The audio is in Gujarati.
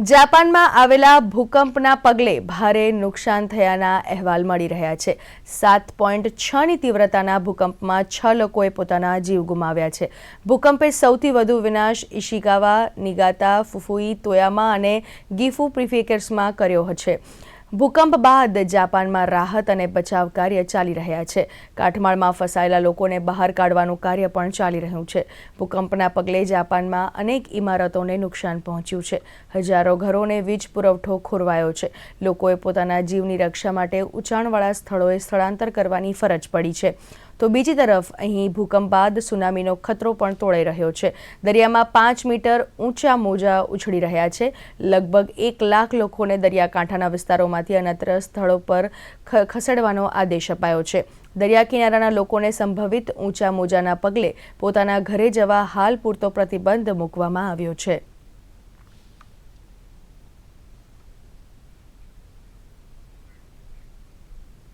જાપાનમાં આવેલા ભૂકંપના પગલે ભારે નુકસાન થયાના અહેવાલ મળી રહ્યા છે. સાત પોઈન્ટ છની તીવ્રતાના ભૂકંપમાં છ લોકોએ પોતાના જીવ ગુમાવ્યા છે. ભૂકંપે સૌથી વધુ વિનાશ ઇશિકાવા નિગાતા, ફુફુઈ, તોયામા અને ગીફુ પ્રિફેકર્સમાં કર્યો છે. ભૂકંપ બાદ જાપાનમાં રાહત અને બચાવ કાર્ય ચાલી રહ્યા છે. કાઠમાળમાં ફસાયેલા લોકોને બહાર કાઢવાનું કાર્ય પણ ચાલી રહ્યું છે. ભૂકંપના પગલે જાપાનમાં અનેક ઇમારતોને નુકસાન પહોંચ્યું છે. હજારો ઘરોને વીજ પુરવઠો ખોરવાયો છે. લોકોએ પોતાના જીવની રક્ષા માટે ઊંચાણવાળા સ્થળોએ સ્થળાંતર કરવાની ફરજ પડી છે. તો બીજી તરફ અહીં ભૂકંપ બાદ સુનામીનો ખતરો પણ તોળાઈ રહ્યો છે. દરિયામાં પાંચ મીટર ઊંચા મોજા ઉછળી રહ્યા છે. લગભગ એક લાખ લોકોને દરિયાકાંઠાના વિસ્તારોમાંથી અનત્ર સ્થળો પર ખસેડવાનો આદેશ અપાયો છે. દરિયા કિનારાના લોકોને સંભવિત ઊંચા મોજાના પગલે પોતાના ઘરે જવા હાલ પૂરતો પ્રતિબંધ મૂકવામાં આવ્યો છે.